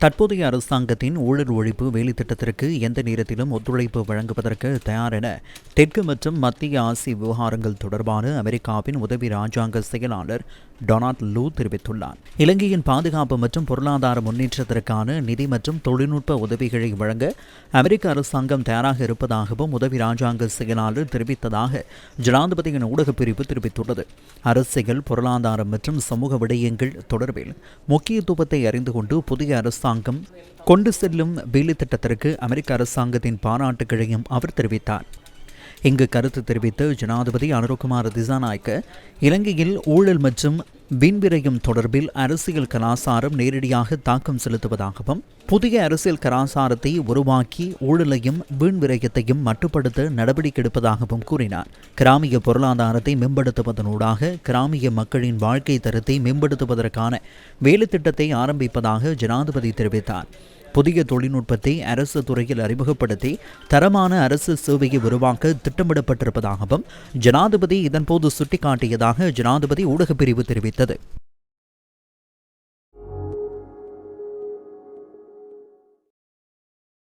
தற்போதைய அரசாங்கத்தின் ஊழல் ஒழிப்பு வேலை திட்டத்திற்கு எந்த நேரத்திலும் ஒத்துழைப்பு வழங்குவதற்கு தயார் என தெற்கு மற்றும் மத்திய ஆசிய விவகாரங்கள் தொடர்பான அமெரிக்காவின் உதவி ராஜாங்க செயலாளர் டொனால்ட் லூ தெரிவித்துள்ளார். இலங்கையின் பாதுகாப்பு மற்றும் பொருளாதார முன்னேற்றத்திற்கான நிதி மற்றும் தொழில்நுட்ப உதவிகளை வழங்க அமெரிக்க அரசாங்கம் தயாராக இருப்பதாகவும் உதவி ராஜாங்க செயலாளர் தெரிவித்ததாக ஜனாதிபதியின் ஊடகப் பிரிவு தெரிவித்துள்ளது. அரசியல் பொருளாதாரம் மற்றும் சமூக விடயங்கள் தொடர்பில் முக்கியத்துவத்தை அறிந்து கொண்டு புதிய அரசாங்கம் கொண்டு செல்லும் வேலை திட்டத்திற்கு அமெரிக்க அரசாங்கத்தின் பாராட்டுகளையும் அவர் தெரிவித்தார். இங்கு கருத்து தெரிவித்த ஜனாதிபதி அனுரகுமார் திசாநாயக்க இலங்கையில் ஊழல் மற்றும் விண்விரையும் தொடர்பில் அரசியல் கலாசாரம் நேரடியாக தாக்கம் செலுத்துவதாகவும் புதிய அரசியல் கலாசாரத்தை உருவாக்கி ஊழலையும் வீண்விரயத்தையும் மட்டுப்படுத்த நடவடிக்கை எடுப்பதாகவும் கூறினார். கிராமிய பொருளாதாரத்தை மேம்படுத்துவதனூடாக கிராமிய மக்களின் வாழ்க்கை தரத்தை மேம்படுத்துவதற்கான வேலைத்திட்டத்தை ஆரம்பிப்பதாக ஜனாதிபதி தெரிவித்தார். புதிய தொழில்நுட்பத்தை அரசு துறையில் அறிமுகப்படுத்தி தரமான அரசு சேவையை உருவாக்க திட்டமிடப்பட்டிருப்பதாகவும் ஜனாதிபதி இதன்போது சுட்டிக்காட்டியதாக ஜனாதிபதி ஊடகப்பிரிவு தெரிவித்தது.